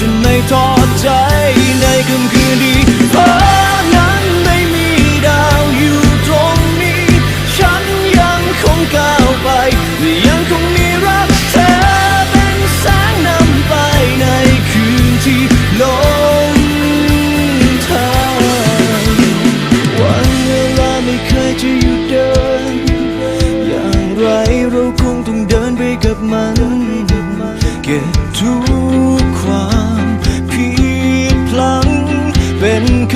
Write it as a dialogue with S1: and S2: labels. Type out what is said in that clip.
S1: ฉันไม่ทอดใจในค่ำคืนนี้ฟ้านั้นไม่มีดาวอยู่ตรงนี้ ฉันยังคงก้าวไปและยังคงมีรักเธอเป็นแสงนำไปในคืนที่ลงทางวันเวลาไม่เคยจะหยุดเดิน อย่างไรเราคงต้องเดินไปกับมันเก็บทุก